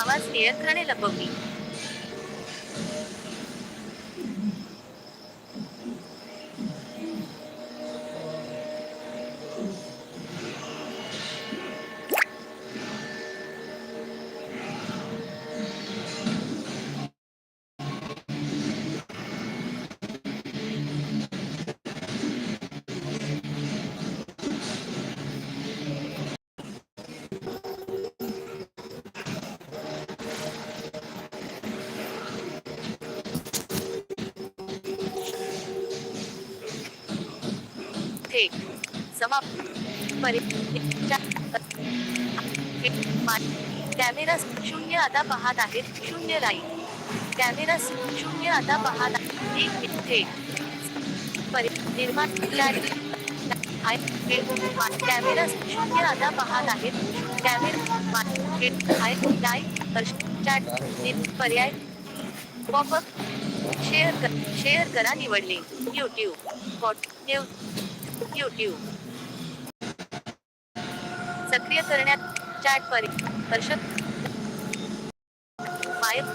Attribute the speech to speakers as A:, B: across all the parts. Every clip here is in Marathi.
A: आवाज नियंत्रणे लपवली समाप्त परि कॅमेरा शून्य आता पाहत आहेत शून्य लाइट कॅमेरा शून्य आता पाहत आहे. एक मिनिट थेट परि निर्माण कॅमेरा शून्य आता पाहत आहेत. कॅमेरा लाईव्ह चॅट पर्याय पॉपअप शेअर कर शेअर करा निवडले यूट्यूब पॉट न्यूज यूट्यूब सक्रिय करण्यात चॅट परि दर्शक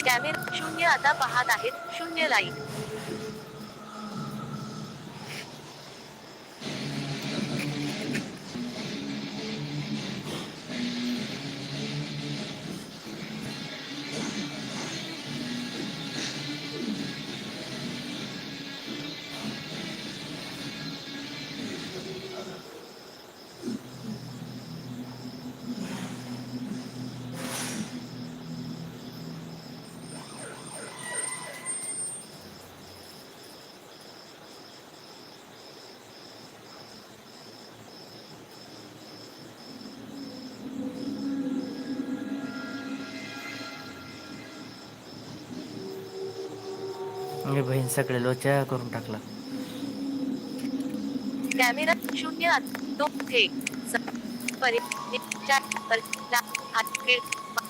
A: कॅमेरा शून्य आता पाहत आहेत. शून्य लाईक
B: मी बहीण सगळे लोचा करून टाकला.
A: कॅमेरा शून्य आत दोन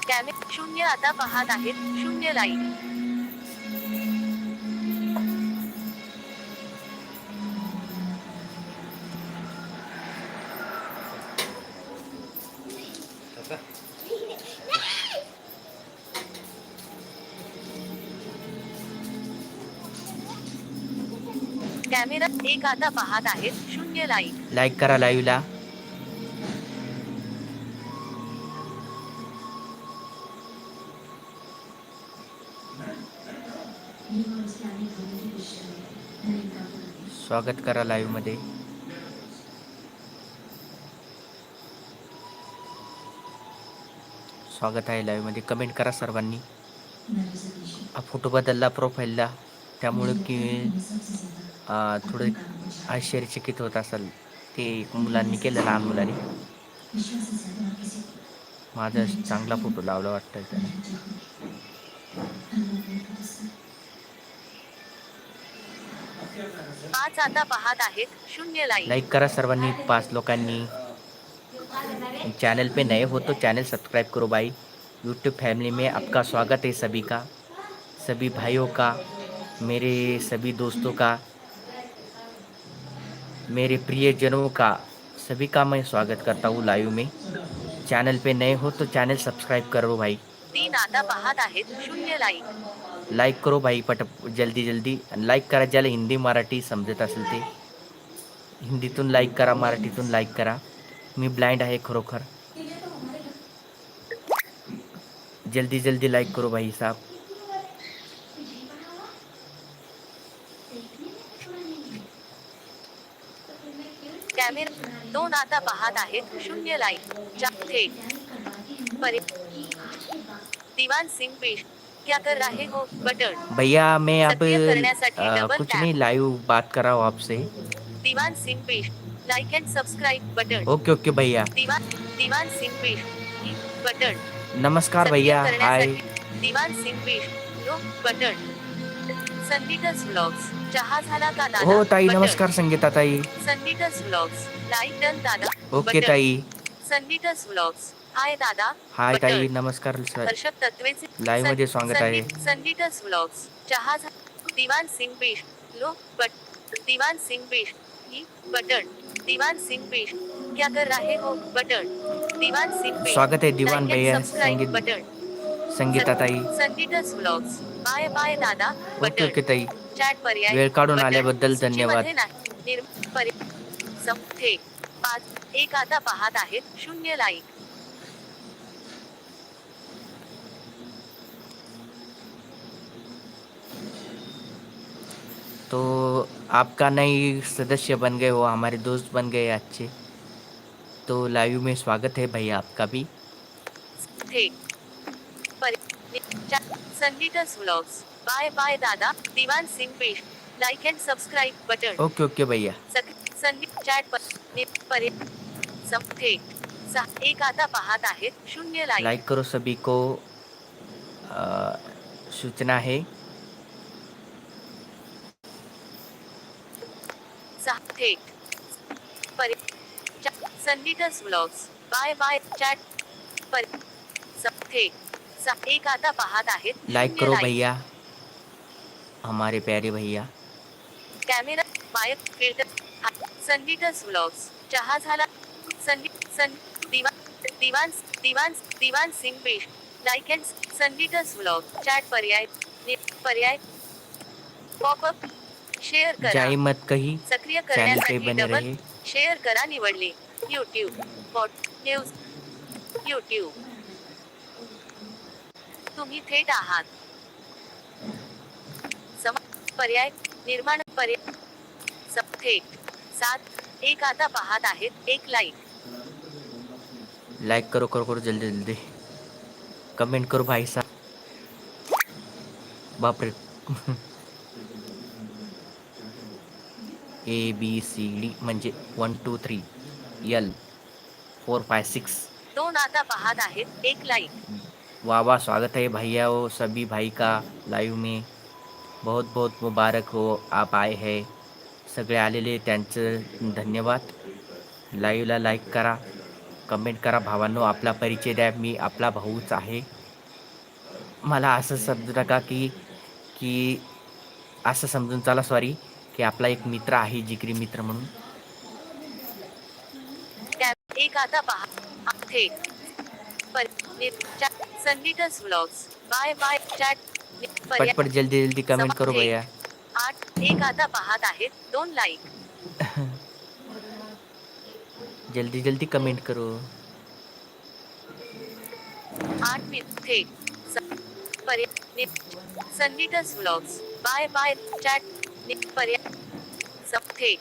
A: कॅमेरा शून्य आता पाहत आहेत शून्य लाइट कॅमेरा एक आता पाहत आहेत. शून्य लाईक
B: लाईक करा लाईव्हला. स्वागत करा लाईव्हमध्ये स्वागत आहे लाईव्हमध्ये कमेंट करा सर्वांनी. हा फोटो बदलला प्रोफाईलला त्यामुळे की थोडं आश्चर्यचकित होत असेल. ते मुलांनी केलं लहान मुलांनी. माझा चांगला फोटो लावला वाटतं त्याने
A: पाच आता पाहत आहेत. शून्य लाईक.
B: लाइक करा सर्वांनी पांच लोकांनी. चैनल पे नए हो तो चैनल सब्सक्राइब करो भाई यूट्यूब फैमिली में आपका स्वागत है सभी का सभी भाइयों का मेरे सभी दोस्तों का. मेरे प्रियजनों का सभी का मैं स्वागत करता हूँ लाइव में। चैनल पे नए हो तो चैनल सब्सक्राइब करो भाई।
A: तीन आता पाहत आहेत शून्य लाईक
B: लाईक करो भाई पट जल्दी जल्दी. लाईक करा ज्याला हिंदी मराठी समजत असेल ते. हिंदीतून लाईक करा मराठीतून लाईक करा. मी ब्लाइंड आहे खरोखर. जल्दी जल्दी लाईक करो भाई साहब.
A: कॅमेरा दोन आता पाहत आहेत. शून्य थेट परि दिवान सिंग पेश क्या कर रहे हो बटन.
B: भैया मैं
A: डबल
B: कुछ नहीं लाइव बात कर रहा हूँ आपसे।
A: दिवान सिंग पेश. Like and subscribe button.
B: Okay okay भैया।
A: दिवान दिवान सिंग पेश. बटन.
B: नमस्कार भैया। हाय
A: दिवान सिंग पेश. Low button. संगीतच व्लॉग्स चहा झाला का दादा?
B: हो ताई
A: बटन.
B: नमस्कार संगीता ताई.
A: संगीतच व्लॉग्स लाईक डन दादा
B: ओके
A: बटन.
B: ताई.
A: संगीतच व्लॉग्स हाय दादा.
B: Hi
A: button.
B: ताई नमस्कार सर.
A: हर्षद तत्वेचे
B: Live मध्ये स्वागत आहे.
A: संगीत- संगीतच व्लॉग्स चहा झा- दिवान सिंग पेश लो बट दिवान सिंग पेश ही बटन दिवान सिंग पेश क्या कर रहे हो? बटन दिवान सिंग
B: स्वागत है दीवान
A: Like and
B: भैया
A: subscribe
B: संगीत
A: बटन
B: संगीताताई
A: संगीतच व्लॉग्स बाय बाय दादा.
B: ओके ओके ताई. वेळ काढून आल्याबद्दल धन्यवाद.
A: पाच एक आता पाहत आहेत. शून्य लाईक.
B: तो आपका नई सदस्य बन गए हो हमारे दोस्त बन गए अच्छे। तो लाइव में स्वागत है भैया आपका भी।
A: थेट पर्याय. नि- चॅट संगीतच व्लॉग्स बाय बाय दादा दिवान सिंग पेश। Like and subscribe button
B: okay okay भैया।
A: सक- संगीत चॅट पर नि- पर्याय. सम थेट सहा एक आता पाहत आहेत शून्य लाईक
B: लाइक करो सभी को अ, सूचना है।
A: सहा थेट पर्याय. चा- संगीतच व्लॉग्स बाय बाय चॅट पर स- थेट सा- एक आता पाहत आहेत.
B: लाइक करो भैया. हमारे प्यारे भैया।
A: कॅमेरा मायक फ़िल्टर संगीतच व्लॉग्स चहा झाला संगीत सं दिवान दिवान दिवान दिवान सिंग पेश. लाईक अँड संगीतच व्लॉग चॅट पर्याय पर्याय. पॉपअप शेअर करा.
B: जाई मत कही.
A: सक्रिय
B: पे
A: करण्यासाठी
B: बने
A: डबल
B: रहे.
A: शेअर करा निवडले. यूट्यूब पॉट न्यूज़ यूट्यूब तुम्ही थेट आहात. पर्याय निर्माण पर्याय थेट सात एक आता पाहत आहेत एक लाईक.
B: लाइक करो करो करो जल्दी जल्दी. कमेंट करो भाई साहब. बाप रे ए बी सी डी म्हणजे वन टू थ्री यल फोर फाइव सिक्स.
A: दोन आता पाहत आहेत एक लाईक.
B: वाह वाह स्वागत है भैया हो सभी भाई का लाईव्ह में। बहुत बहुत मुबारक हो आप आए है। सगळे आलेले त्यांचं धन्यवाद। लाईव्हला लाईक करा कमेंट करा भावांनो आपला परिचय द्या मी आपला भाऊच आहे। मला असं समजू नका की की असं समजून चला सॉरी की आपला एक मित्र आहे जिगरी मित्र म्हणून।
A: एक आता पहा संगीतच व्लॉग्स बाय बाय चॅट
B: पटपट जल्दी जल्दी कमेंट करो भैया.
A: आठ एक आता पाहत आहेत. दोन लाईक
B: जल्दी जल्दी कमेंट करो.
A: आठ मिनिट. थेट स- पर्याय व्लॉग्स बाय बाय चॅट पर्याय थेट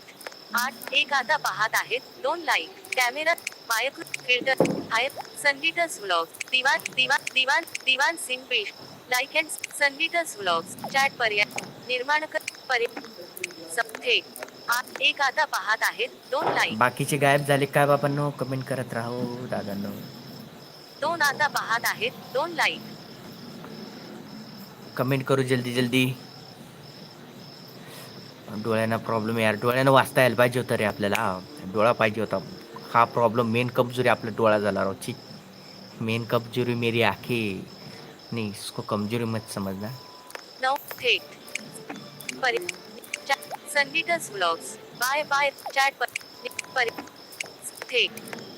A: आठ एक आता पाहत आहेत. दोन like camera mic filter hi संगीतच व्लॉग दिवान दिवान दिवान दिवान सिंग पेश लाईक अँड संगीतच व्लॉग्स चॅट पर्याय निर्माण कर पर्याय एक आता पाहत आहेत दोन लाईक
B: बाकीचे गायब झाले काय बाबांनो? कमेंट करत राहो दादांनो.
A: दोन आता पाहत आहेत दोन लाईक
B: कमेंट करू जल्दी जल्दी. डोळ्यांना प्रॉब्लेम यार. डोळ्यानं वाचता यायला पाहिजे होतं रे आपल्याला. डोळा पाहिजे होता. हा प्रॉब्लेम मेन कमजोरी आपला डोळा झाला रोची मेन कमजोरी मेरी आंखें. नहीं इसको कमजोरी मत समझना.
A: नऊ थेट संगीतच व्लॉग्स बाय बाय चॅट पर- थेट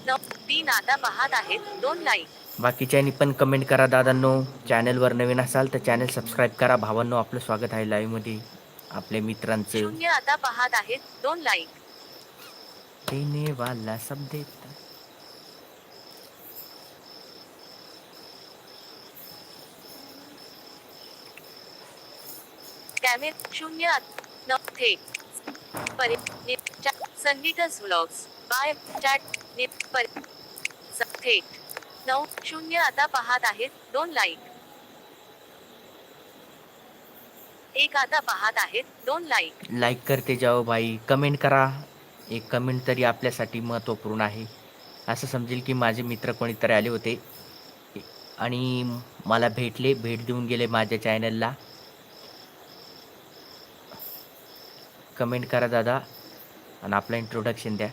A: नऊ तीन आता पाहत आहेत दोन लाईक
B: बाकीच्यांनी पण कमेंट करा दादांनो. चॅनलवर नवीन असाल तर चॅनल सबस्क्राईब करा. भावांनो आपलं स्वागत आहे लाईव्हमध्ये आपल्या मित्रांचं.
A: शून्य आता पाहत आहेत दोन लाईक
B: देने वाला सब देता
A: कॅमे शून्य नथे नऊ थेट चॅट संगीतच व्लॉग्स बाय चॅट निप पर थेट नऊ शून्य आता पाहत आहेत दोन लाईक एक आता पाहत आहेत दोन लाईक
B: लाईक करते जाओ भाई. कमेंट करा. एक कमेंट तरी आपल्यासाठी महत्त्वपूर्ण आहे. असं समजेल की माझे मित्र कोणीतरी आले होते. आणि मला भेटले भेट देऊन गेले माझ्या चॅनलला कमेंट करा दादा आणि आपलं इंट्रोडक्शन द्या.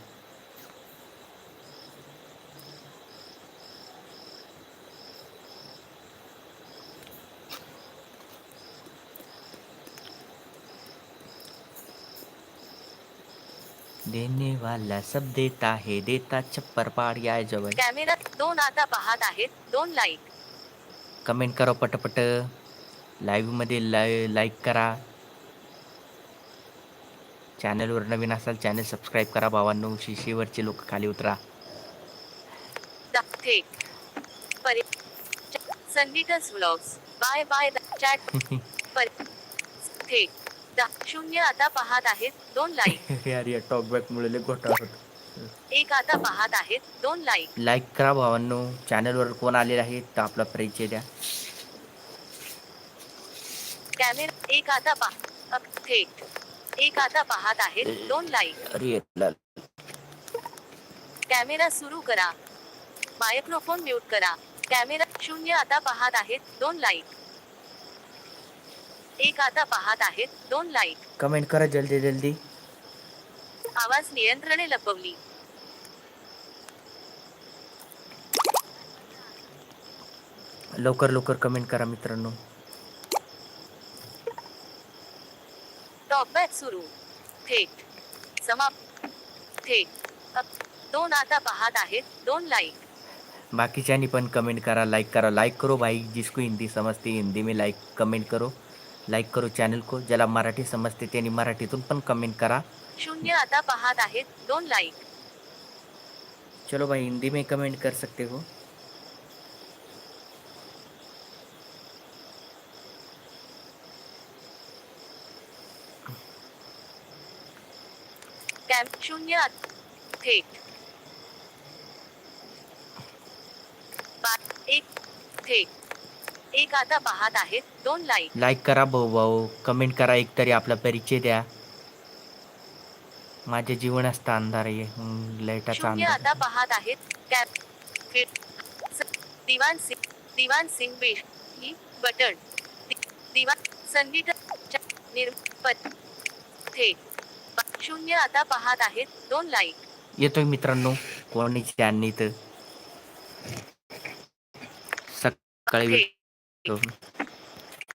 B: देने वाला सब देता है देता छप्पर पाड या जवळ.
A: कॅमेरा दोन आता पाहत आहेत दोन लाईक
B: कमेंट करा पटपट. लाईव्हमध्ये लाय लाईक करा. चॅनलवर नवीन असाल चॅनल सबस्क्राईब करा भावांनो. शिशीवरचे लोक खाली उतरा.
A: संगीतच व्लॉग्स बाय बाय चॅट पर- थेट शून्य आता पाहत आहेत दोन लाईक
B: यार या टॉकबॅकमुळे लय घोटाळा होतो.
A: एक आता पाहत आहेत दोन लाईक
B: लाईक करा भावांनो. चॅनलवर कोण आलेले आहेत तर आपला परिचय द्या.
A: कॅमेरा एक आता पहा थेट एक आता पाहत आहेत दोन लाईक
B: अरे.
A: कॅमेरा सुरू करा. मायक्रोफोन म्यूट करा. कॅमेरा शून्य आता पाहत आहेत दोन लाईक एक आता पाहत आहेत दोन लाईक
B: कमेंट करा जल्दी जल्दी.
A: आवाज नियंत्रणे लपवली.
B: लवकर लवकर कमेंट करा मित्रांनो.
A: सुरू. थेट. समाप्त. थेट. अप- दोन आता पाहत आहेत. दोन लाईक
B: बाकीच्यांनी पण कमेंट करा लाइक करा. लाइक करो भाई. जिसको हिंदी समझती है हिंदी में लाइक कमेंट करो. लाइक करो चॅनल को. ज्याला मराठी समजते त्यांनी मराठीतून पण कमेंट करा.
A: शून्य आता पाहत आहेत. दोन लाईक
B: चलो भाई हिंदी में कमेंट कर सकते हो
A: कॅम शून्य थेट एक थेट एक आता पाहत आहेत दोन लाईक
B: लाईक करा भाऊ भाऊ कमेंट करा एक तरी आपला परिचय द्या. माझे जीवन असतं अंधार आहे लाईटाचा
A: शून्य
B: अंधार.
A: आता पाहत आहेत कॅप फिट स- दिवान सिंग दिवान सिंग बेश ही बटन दि- दिवान संगीत च- निर् पत थेट शून्य आता पाहत आहेत दोन लाईक
B: येतोय मित्रांनो कोणी त्यांनी तर सकाळी.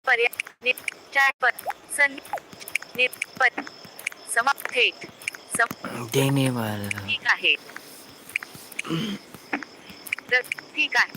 A: पर्याय थेट ठीक आहे. ठीक आहे.